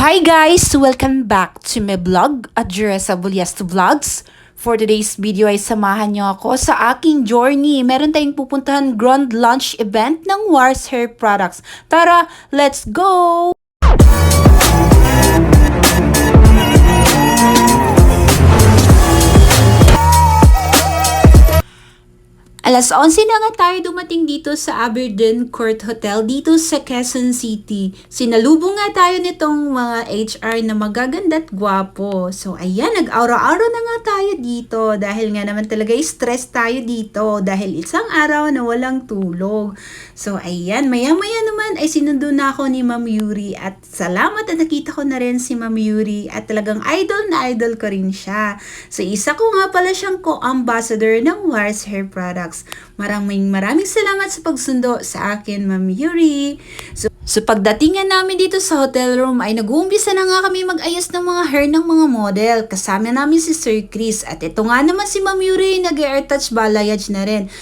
Hi guys! Welcome back to my vlog, Adresa Buliasto Vlogs. For today's video ay samahan niyo ako sa aking journey. Meron tayong pupuntahan grand launch event ng Wars Hair Products. Tara, let's go! Alas 11 na nga tayo dumating dito sa Aberdeen Court Hotel dito sa Quezon City. Sinalubong nga tayo nitong mga HR na magaganda at gwapo. So ayan, nag-aura-aura na nga tayo dito dahil nga naman talaga stress tayo dito dahil isang araw na walang tulog. So ayan, maya-maya naman ay sinundo na ako ni Ma'am Yuri at salamat at nakita ko na rin si Ma'am Yuri at talagang idol na idol ko rin siya. So isa ko nga pala siyang co-ambassador ng Wars Hair Products. Maraming maraming salamat sa pagsundo sa akin, Ma'am Yuri. So, so pagdating nga namin dito sa hotel room ay nag-uumpisa na nga kami mag-ayos ng mga hair ng mga model. Kasama namin si Sir Chris at ito nga naman si Ma'am Yuri nag-air touch balayage na rin.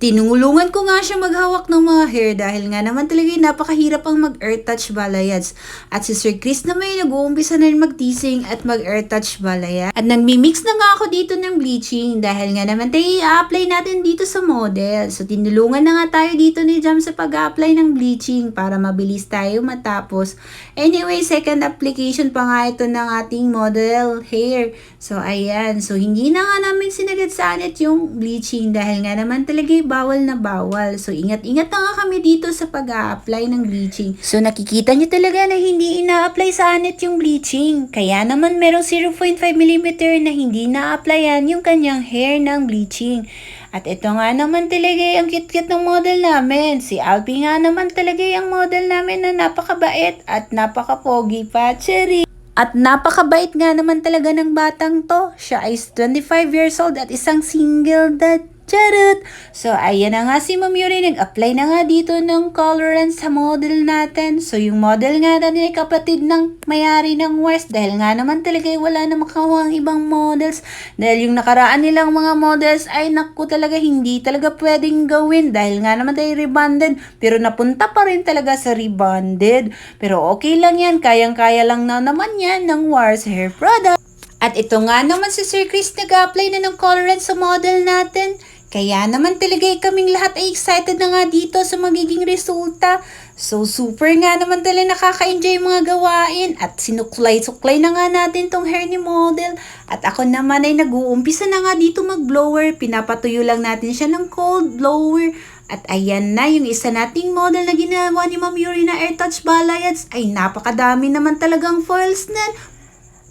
Tinulungan ko nga siya maghawak ng mga hair dahil nga naman talaga napakahirap ang mag-air touch balayage. At si Sir Chris naman yung nag-uumpisa na rin mag-teasing at mag-air touch balayage. At nagmi-mix na nga ako dito ng bleaching dahil nga naman tayo i-apply natin dito sa model. So tinulungan na nga tayo dito ni Jam sa pag-apply ng bleaching para mabilis tayo matapos. Anyway, second application pa nga ito ng ating model hair. So ayan, so hindi na nga namin sinagad sa yung bleaching dahil nga naman talaga bawal na bawal. So ingat-ingat na nga kami dito sa pag-apply ng bleaching. So nakikita nyo talaga na hindi ina-apply sa anit yung bleaching. Kaya naman merong 0.5mm na hindi na-applyan yung kanyang hair ng bleaching. At ito nga naman talaga ang kit-kit ng model namin. Si Alpi nga naman talaga ang model namin na napakabait at napakapogi pa. Cherry! At napakabait nga naman talaga ng batang to. Siya ay 25 years old at isang single dad. Charot! So, ayan na nga si Ma'am Yuri. Nag-apply na nga dito ng colorant sa model natin. So, yung model nga natin ay kapatid ng mayari ng West. Dahil nga naman talaga wala na makakuha ang ibang models. Dahil yung nakaraan nilang mga models ay naku talaga hindi talaga pwedeng gawin. Dahil nga naman tayo rebonded. Pero napunta pa rin talaga sa rebonded. Pero okay lang yan. Kayang-kaya lang na naman yan ng Wars Hair Product. At ito nga naman si Sir Chris nag-apply na ng colorant sa model natin. Kaya naman talaga kaming lahat ay excited na nga dito sa magiging resulta. So super nga naman talaga nakaka-enjoy mga gawain at sinuklay-suklay na nga natin tong hair ni model. At ako naman ay nag-uumpisa na nga dito mag-blower. Pinapatuyo lang natin siya ng cold blower. At ayan na, yung isa nating model na ginawa ni Ma'am Yuri na air touch balayage ay napakadami naman talagang foils na.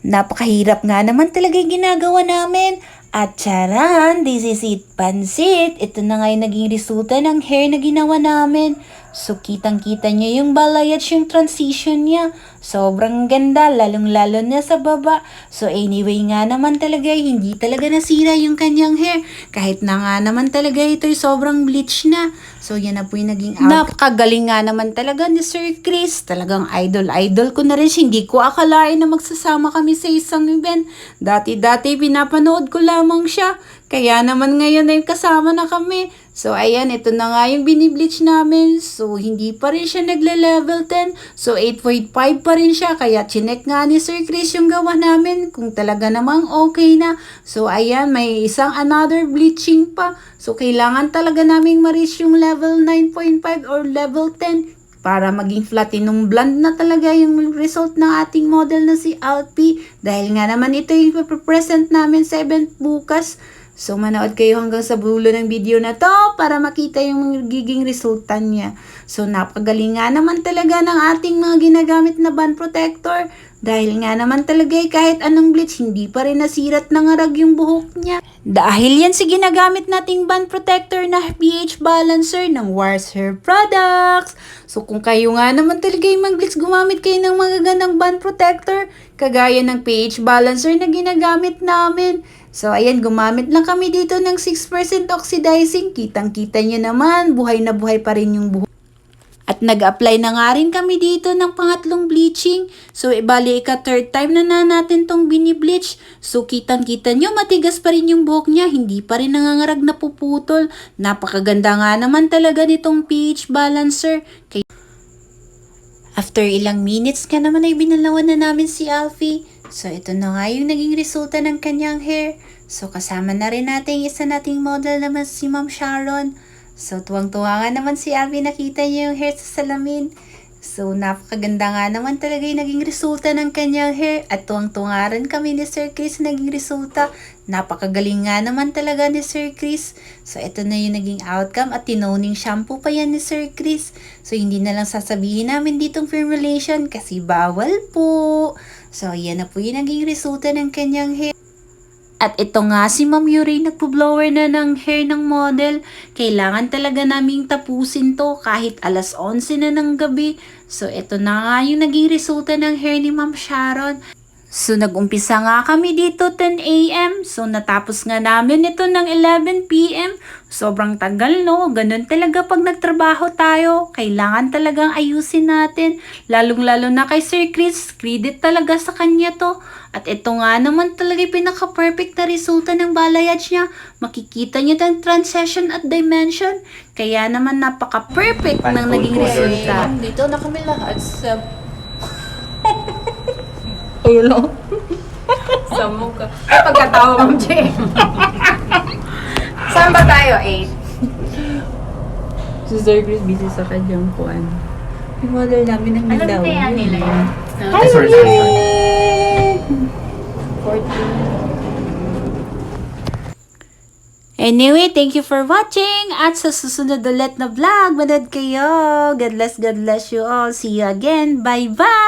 Napakahirap nga naman talaga yung ginagawa namin. At charan, this is it, pansit. Ito na nga yung naging resulta ng hair na ginawa namin. So, kitang-kita niya yung balayage, yung transition niya. Sobrang ganda, lalong-lalo na sa baba. So, anyway nga naman talaga, hindi talaga nasira yung kanyang hair. Kahit na nga naman talaga ito'y sobrang bleach na. So, yan na po yung naging out. Napakagaling nga naman talaga ni Sir Chris. Talagang idol-idol ko na rin. Hindi ko akalain na magsasama kami sa isang event. Dati-dati pinapanood ko lamang siya. Kaya naman ngayon ay kasama na kami. So, ayan, ito na nga yung binibleach namin. So, hindi pa rin siya nagle-level 10. So, 8.5 pa rin siya. Kaya, chinek nga ni Sir Chris yung gawa namin kung talaga namang okay na. So, ayan, may isang another bleaching pa. So, kailangan talaga naming ma-reach yung level 9.5 or level 10 para maging platinum blonde na talaga yung result ng ating model na si Alpi. Dahil nga naman ito yung present namin sa event bukas. So, manood kayo hanggang sa dulo ng video na to para makita yung magiging resulta niya. So, napagaling nga naman talaga ng ating mga ginagamit na band protector. Dahil nga naman talaga eh, kahit anong bleach, hindi pa rin nasirat ng arag yung buhok niya. Dahil yan si ginagamit nating band protector na pH balancer ng Wars Hair Products. So kung kayo nga naman talaga yung mag-bleach, gumamit kayo ng magagandang band protector, kagaya ng pH balancer na ginagamit namin. So, ayan, gumamit lang kami dito ng 6% oxidizing. Kitang-kita nyo naman, buhay na buhay pa rin yung buhok. At nag-apply na nga rin kami dito ng pangatlong bleaching. So, ibali ka third time na na natin tong binibleach. So, kitang-kita nyo, matigas pa rin yung buhok niya. Hindi pa rin nangangarag na puputol. Napakaganda nga naman talaga nitong pH balancer. Kaya After ilang minutes ka naman ay binalawan na namin si Alfie. So ito na nga yung naging resulta ng kanyang hair. So kasama na rin natin isa nating model naman si Ma'am Sharon. So tuwang-tuwa nga naman si Alfie nakita niya yung hair sa salamin. So napakaganda nga naman talaga yung naging resulta ng kanyang hair. At tuwang-tuwa rin kami ni Sir Chris naging resulta. Napakagaling nga naman talaga ni Sir Chris. So ito na yung naging outcome at tinoning shampoo pa yan ni Sir Chris. So hindi na lang sasabihin namin ditong formulation kasi bawal po. So yan na po yung naging resulta ng kanyang hair. At ito nga si Ma'am Yuri nagpo-blower na ng hair ng model. Kailangan talaga naming tapusin to kahit alas 11 na ng gabi. So ito na nga yung naging resulta ng hair ni Ma'am Sharon. So nag-umpisa nga kami dito 10 a.m. So natapos nga namin ito ng 11 p.m. Sobrang tagal no, ganun talaga pag nagtrabaho tayo. Kailangan talagang ayusin natin. Lalong-lalo na kay Sir Chris, credit talaga sa kanya to. At ito nga naman talaga yung pinaka-perfect na resulta ng balayage niya. Makikita niyo ng transition at dimension. Kaya naman napaka-perfect ng naging resulta. Dito na kami lahat sa... Ayun sa mukha. Ay, pagkatawa mo, Jay. Saan ba tayo, 8? Si Sir Chris busy sa kanyang kuan. Yung model namin ng Ano Mindanao. ba yan nila yun? Hi, Sorry, sorry, sorry. Anyway, thank you for watching. At sa susunod ulit na vlog, manood kayo. God bless, God bless you all. See you again. Bye-bye!